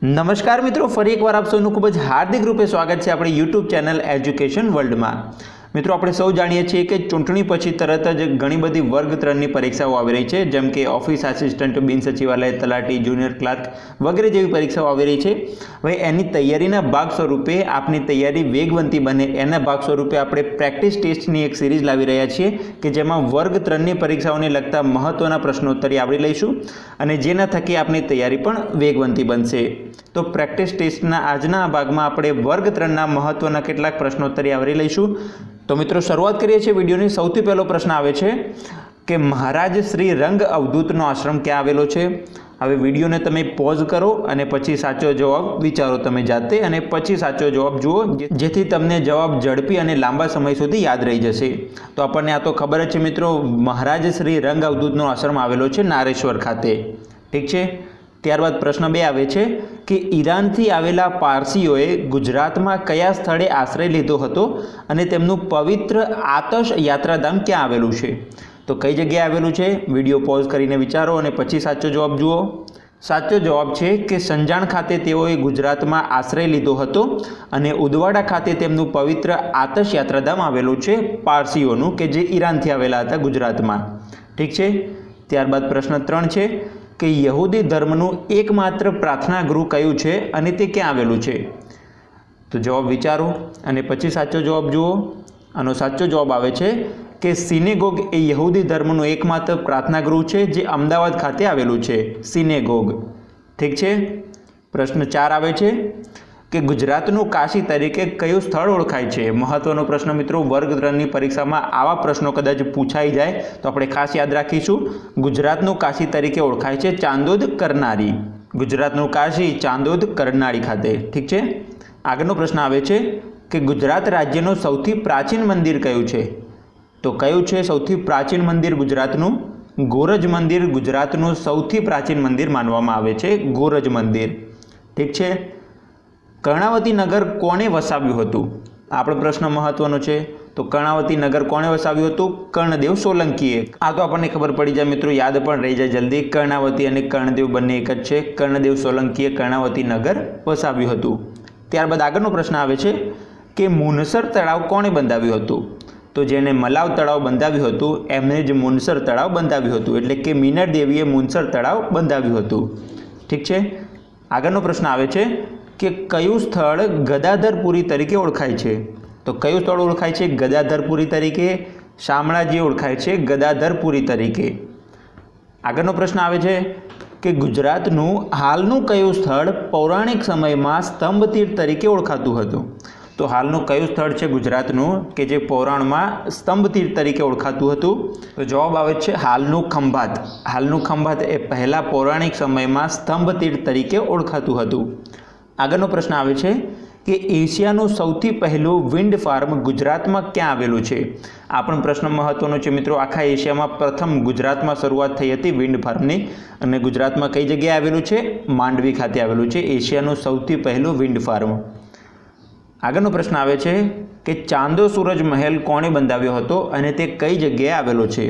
નમસ્કાર મિત્રો, ફરી એકવાર આપ સૌનું ખૂબ જ હાર્દિક રૂપે સ્વાગત છે આપણી યુટ્યુબ ચેનલ એજ્યુકેશન વર્લ્ડમાં મિત્રો, આપણે સૌ જાણીએ છીએ કે ચૂંટણી પછી તરત જ ઘણી બધી વર્ગ ત્રણની પરીક્ષાઓ આવી રહી છે, જેમ કે ઓફિસ આસિસ્ટન્ટ બિન સચિવાલય તલાટી જુનિયર ક્લાર્ક વગેરે જેવી પરીક્ષાઓ આવી રહી છે. હવે એની તૈયારીના ભાગ સ્વરૂપે આપની તૈયારી વેગવંતી બને, એના ભાગ સ્વરૂપે આપણે પ્રેક્ટિસ ટેસ્ટની એક સિરીઝ લાવી રહ્યા છીએ, કે જેમાં વર્ગ ત્રણની પરીક્ષાઓને લગતા મહત્ત્વના પ્રશ્નોત્તરી આવરી લઈશું અને જેના થકી આપની તૈયારી પણ વેગવંતી બનશે. તો પ્રેક્ટિસ ટેસ્ટના આજના ભાગમાં આપણે વર્ગ ત્રણના મહત્ત્વના કેટલાક પ્રશ્નોત્તરી આવરી લઈશું. તો મિત્રો, શરૂઆત કરીએ છીએ વિડીયોની. સૌથી પહેલો પ્રશ્ન આવે છે કે મહારાજ શ્રી રંગ અવધૂતનો આશ્રમ ક્યાં આવેલો છે? હવે વિડીયોને તમે પોઝ કરો અને પછી સાચો જવાબ વિચારો તમે જાતે અને પછી સાચો જવાબ જુઓ જેથી તમને જવાબ ઝડપી અને લાંબા સમય સુધી યાદ રહી જશે. તો આપણને આ તો ખબર જ છે મિત્રો, મહારાજ શ્રી રંગ અવધૂતનો આશ્રમ આવેલો છે નારેશ્વર ખાતે. ઠીક છે? ત્યારબાદ પ્રશ્ન બે આવે છે કે ઈરાનથી આવેલા પારસીઓએ ગુજરાતમાં કયા સ્થળે આશ્રય લીધો હતો અને તેમનું પવિત્ર આતશ યાત્રાધામ ક્યાં આવેલું છે? તો કઈ જગ્યાએ આવેલું છે? વીડિયો પોઝ કરીને વિચારો અને પછી સાચો જવાબ જુઓ. સાચો જવાબ છે કે સંજાણ ખાતે તેઓએ ગુજરાતમાં આશ્રય લીધો હતો અને ઉદવાડા ખાતે તેમનું પવિત્ર આતશ યાત્રાધામ આવેલું છે પારસીઓનું કે જે ઈરાનથી આવેલા હતા ગુજરાતમાં. ઠીક છે? ત્યારબાદ પ્રશ્ન ત્રણ છે કે યહૂદી ધર્મનું એકમાત્ર પ્રાર્થના ગૃહ કયું છે અને તે ક્યાં આવેલું છે? તો જવાબ વિચારો અને પછી સાચો જવાબ જુઓ. આનો સાચો જવાબ આવે છે કે સિનેગોગ એ યહૂદી ધર્મનું એકમાત્ર પ્રાર્થના ગૃહ છે જે અમદાવાદ ખાતે આવેલું છે. સિનેગોગ. ઠીક છે? પ્રશ્ન ચાર આવે છે. કે ગુજરાતનું કાશી તરીકે કયું સ્થળ ઓળખાય છે? મહત્વનો પ્રશ્ન મિત્રો, વર્ગ ત્રણની પરીક્ષામાં આવા પ્રશ્નો કદાચ પૂછાઈ જાય, તો આપણે ખાસ યાદ રાખીશું. ગુજરાતનું કાશી તરીકે ઓળખાય છે ચાંદોદ કરનારી. ગુજરાતનું કાશી ચાંદોદ કરનાળી ખાતે. ઠીક છે? આગળનો પ્રશ્ન આવે છે કે ગુજરાત રાજ્યનું સૌથી પ્રાચીન મંદિર કયું છે? તો કયું છે સૌથી પ્રાચીન મંદિર ગુજરાતનું? ગોરજ મંદિર ગુજરાતનું સૌથી પ્રાચીન મંદિર માનવામાં આવે છે ગોરજ મંદિર. ઠીક છે? કર્ણાવતી નગર કોણે વસાવ્યું હતું? આપણો પ્રશ્ન મહત્વનો છે. તો કર્ણાવતી નગર કોણે વસાવ્યું હતું? કર્ણદેવ સોલંકીએ. આ તો આપણને ખબર પડી જાય મિત્રો, યાદ પણ રહી જાય જલ્દી. કર્ણાવતી અને કર્ણદેવ બંને એક જ છે. કર્ણદેવ સોલંકીએ કર્ણાવતી નગર વસાવ્યું હતું. ત્યારબાદ આગળનો પ્રશ્ન આવે છે કે મુનસર તળાવ કોણે બંધાવ્યું હતું? તો જેને મલાવ તળાવ બંધાવ્યું હતું, એમને જ મુનસર તળાવ બંધાવ્યું હતું. એટલે કે મીનર દેવીએ મુનસર તળાવ બંધાવ્યું હતું. ઠીક છે? આગળનો પ્રશ્ન આવે છે કે કયું સ્થળ ગદાધરપુરી તરીકે ઓળખાય છે? તો કયું સ્થળ ઓળખાય છે? ગદાધરપુરી તરીકે. શામળાજી ઓળખાય છે ગદાધરપુરી તરીકે. આગળનો પ્રશ્ન આવે છે કે ગુજરાતનું, હાલનું કયું સ્થળ પૌરાણિક સમયમાં સ્તંભ તીર્થ તરીકે ઓળખાતું હતું? તો હાલનું કયું સ્થળ છે ગુજરાતનું કે જે પૌરાણમાં સ્તંભ તીર્થ તરીકે ઓળખાતું હતું? તો જવાબ આવે છે હાલનું ખંભાત. હાલનું ખંભાત એ પહેલાં પૌરાણિક સમયમાં સ્તંભ તીર્થ તરીકે ઓળખાતું હતું. આગળનો પ્રશ્ન આવે છે કે એશિયાનું સૌથી પહેલું વિન્ડ ફાર્મ ગુજરાતમાં ક્યાં આવેલું છે? આ પણ પ્રશ્ન મહત્વનો છે મિત્રો. આખા એશિયામાં પ્રથમ ગુજરાતમાં શરૂઆત થઈ હતી વિન્ડ ફાર્મની અને ગુજરાતમાં કઈ જગ્યાએ આવેલું છે? માંડવી ખાતે આવેલું છે એશિયાનું સૌથી પહેલું વિન્ડ ફાર્મ. આગળનો પ્રશ્ન આવે છે કે ચાંદો સૂરજ મહેલ કોણે બંધાવ્યો હતો અને તે કઈ જગ્યાએ આવેલો છે?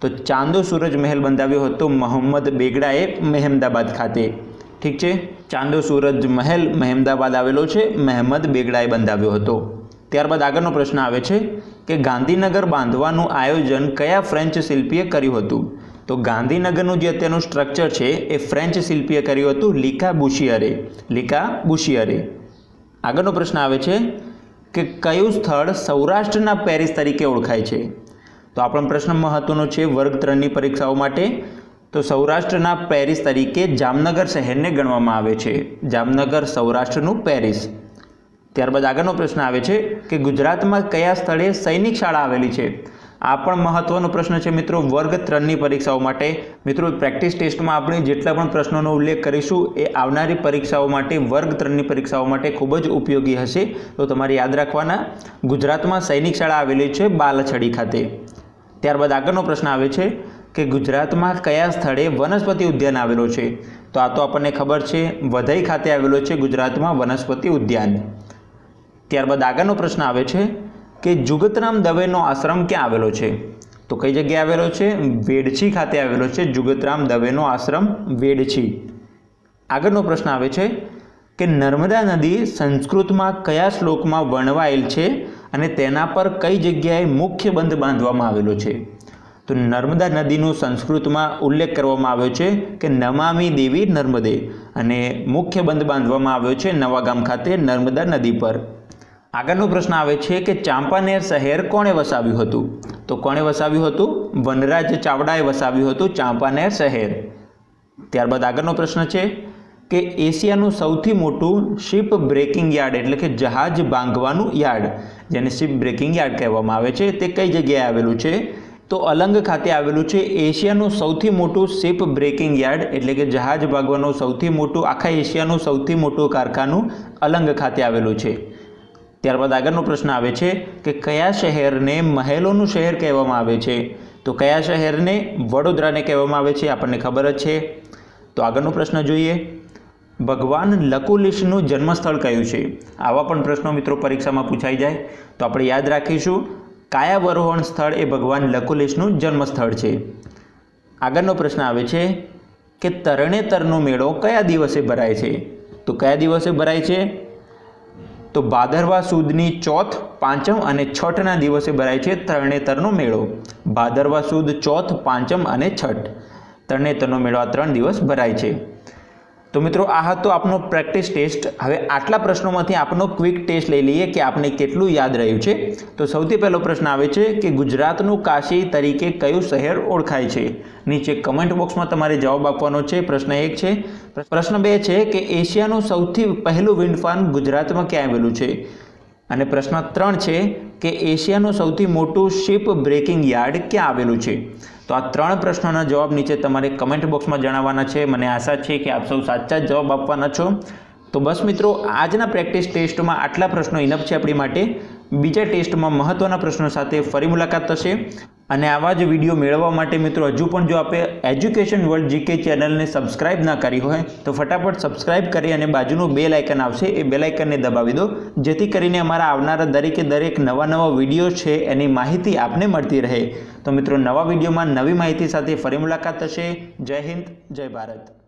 તો ચાંદો સૂરજ મહેલ બંધાવ્યો હતો મોહમ્મદ બેગડાએ મહેમદાબાદ ખાતે. ઠીક છે? ચાંદો સૂરજ મહેલ મહેમદાબાદ આવેલો છે. મહેમદ બેગડાએ બંધાવ્યો હતો. ત્યારબાદ આગળનો પ્રશ્ન આવે છે કે ગાંધીનગર બાંધવાનું આયોજન કયા ફ્રેન્ચ શિલ્પીએ કર્યું હતું? તો ગાંધીનગરનું જે અત્યારનું સ્ટ્રક્ચર છે, એ ફ્રેન્ચ શિલ્પીએ કર્યું હતું લિકા બુશિયરે. લિકા બુશિયરે. આગળનો પ્રશ્ન આવે છે કે કયું સ્થળ સૌરાષ્ટ્રના પેરિસ તરીકે ઓળખાય છે? તો આપણો પ્રશ્ન મહત્વનો છે વર્ગ ત્રણની પરીક્ષાઓ માટે. તો સૌરાષ્ટ્રના પેરિસ તરીકે જામનગર શહેરને ગણવામાં આવે છે. જામનગર, સૌરાષ્ટ્રનું પેરિસ. ત્યારબાદ આગળનો પ્રશ્ન આવે છે કે ગુજરાતમાં કયા સ્થળે સૈનિક શાળા આવેલી છે? આ પણ મહત્વનો પ્રશ્ન છે મિત્રો. વર્ગ ત્રણની પરીક્ષાઓ માટે મિત્રો પ્રેક્ટિસ ટેસ્ટમાં આપણે જેટલા પણ પ્રશ્નોનો ઉલ્લેખ કરીશું એ આવનારી પરીક્ષાઓ માટે, વર્ગ ત્રણની પરીક્ષાઓ માટે ખૂબ જ ઉપયોગી હશે. તો તમારે યાદ રાખવાના, ગુજરાતમાં સૈનિક શાળા આવેલી છે બાલછડી ખાતે. ત્યારબાદ આગળનો પ્રશ્ન આવે છે કે ગુજરાતમાં કયા સ્થળે વનસ્પતિ ઉદ્યાન આવેલો છે? તો આ તો આપણને ખબર છે, વધઈ ખાતે આવેલો છે ગુજરાતમાં વનસ્પતિ ઉદ્યાન. ત્યારબાદ આગળનો પ્રશ્ન આવે છે કે જુગતરામ દવેનો આશ્રમ ક્યાં આવેલો છે? તો કઈ જગ્યાએ આવેલો છે? વેડછી ખાતે આવેલો છે જુગતરામ દવેનો આશ્રમ, વેડછી. આગળનો પ્રશ્ન આવે છે કે નર્મદા નદી સંસ્કૃતમાં કયા શ્લોકમાં વર્ણવાયેલ છે અને તેના પર કઈ જગ્યાએ મુખ્ય બંધ બાંધવામાં આવેલો છે? તો નર્મદા નદીનું સંસ્કૃતમાં ઉલ્લેખ કરવામાં આવ્યો છે કે નમામી દેવી નર્મદે અને મુખ્ય બંધ બાંધવામાં આવ્યો છે નવાગામ ખાતે નર્મદા નદી પર. આગળનો પ્રશ્ન આવે છે કે ચાંપાનેર શહેર કોણે વસાવ્યું હતું? તો કોણે વસાવ્યું હતું? વનરાજ ચાવડાએ વસાવ્યું હતું ચાંપાનેર શહેર. ત્યારબાદ આગળનો પ્રશ્ન છે કે એશિયાનું સૌથી મોટું શિપ બ્રેકિંગ યાર્ડ એટલે કે જહાજ બાંધવાનું યાર્ડ, જેને શિપ બ્રેકિંગ યાર્ડ કહેવામાં આવે છે, તે કઈ જગ્યાએ આવેલું છે? તો અલંગ ખાતે આવેલું છે એશિયાનું સૌથી મોટું શિપ બ્રેકિંગ યાર્ડ, એટલે કે જહાજ ભાગવાનું સૌથી મોટું, આખા એશિયાનું સૌથી મોટું કારખાનું અલંગ ખાતે આવેલું છે. ત્યારબાદ આગળનો પ્રશ્ન આવે છે કે કયા શહેરને મહેલોનું શહેર કહેવામાં આવે છે? તો કયા શહેરને વડોદરાને કહેવામાં આવે છે? આપણને ખબર જ છે. તો આગળનો પ્રશ્ન જોઈએ. ભગવાન લકુલિશનું જન્મસ્થળ કયું છે? આવા પણ પ્રશ્નો મિત્રો પરીક્ષામાં પૂછાઈ જાય. તો આપણે યાદ રાખીશું કાયાવરોહણ સ્થળ એ ભગવાન લકુલેશનું જન્મસ્થળ છે. આગળનો પ્રશ્ન આવે છે કે તરણેતરનો મેળો કયા દિવસે ભરાય છે? તો કયા દિવસે ભરાય છે? તો ભાદરવા સુદની ચોથ, પાંચમ અને છઠના દિવસે ભરાય છે તરણેતરનો મેળો. ભાદરવા સુદ ચોથ, પાંચમ અને છઠ. તરણેતરનો મેળો આ ત્રણ દિવસ ભરાય છે. તો મિત્રો, આ હતો આપનો પ્રેક્ટિસ ટેસ્ટ. હવે આટલા પ્રશ્નોમાંથી આપનો ક્વિક ટેસ્ટ લઈ લઈએ કે આપને કેટલું યાદ રહ્યું છે. તો સૌથી પહેલો પ્રશ્ન આવે છે કે ગુજરાતનું કાશી તરીકે કયું શહેર ઓળખાય છે? નીચે કમેન્ટ બોક્સમાં તમારે જવાબ આપવાનો છે. પ્રશ્ન એક છે. પ્રશ્ન બે છે કે એશિયાનું સૌથી પહેલું વિન્ડ ફાર્મ ગુજરાતમાં ક્યાં આવેલું છે? અને પ્રશ્ન ત્રણ છે કે એશિયાનું સૌથી મોટું શિપ બ્રેકિંગ યાર્ડ ક્યાં આવેલું છે? તો આ ત્રણ પ્રશ્નોના જવાબ નીચે તમારે કમેન્ટ બોક્સમાં જણાવવાના છે. મને આશા છે કે આપ સૌ સાચા જવાબ આપવાના છો. તો બસ મિત્રો, આજના પ્રેક્ટિસ ટેસ્ટમાં આટલા પ્રશ્નો ઇનફ છે આપણી માટે. બીજા ટેસ્ટમાં મહત્ત્વના પ્રશ્નો સાથે ફરી મુલાકાત થશે. અને આવા જ વીડિયો મેળવવા માટે મિત્રો, હજુ પણ જો આપે એજ્યુકેશન વર્લ્ડ જીકે ચેનલને સબસ્ક્રાઇબ ના કરી હોય, તો ફટાફટ સબસ્ક્રાઇબ કરી અને બાજુનું બેલ આઇકન આવશે. એ બેલ આઇકનને દબાવી દો. જેથી કરીને અમારા આવનારા દરેકે દરેક નવા નવા વીડિયો છે, એની માહિતી આપને મળતી રહે. તો મિત્રો, નવા વિડીયોમાં નવી માહિતી સાથે ફરી મુલાકાત થશે. જય હિન્દ, જય ભારત.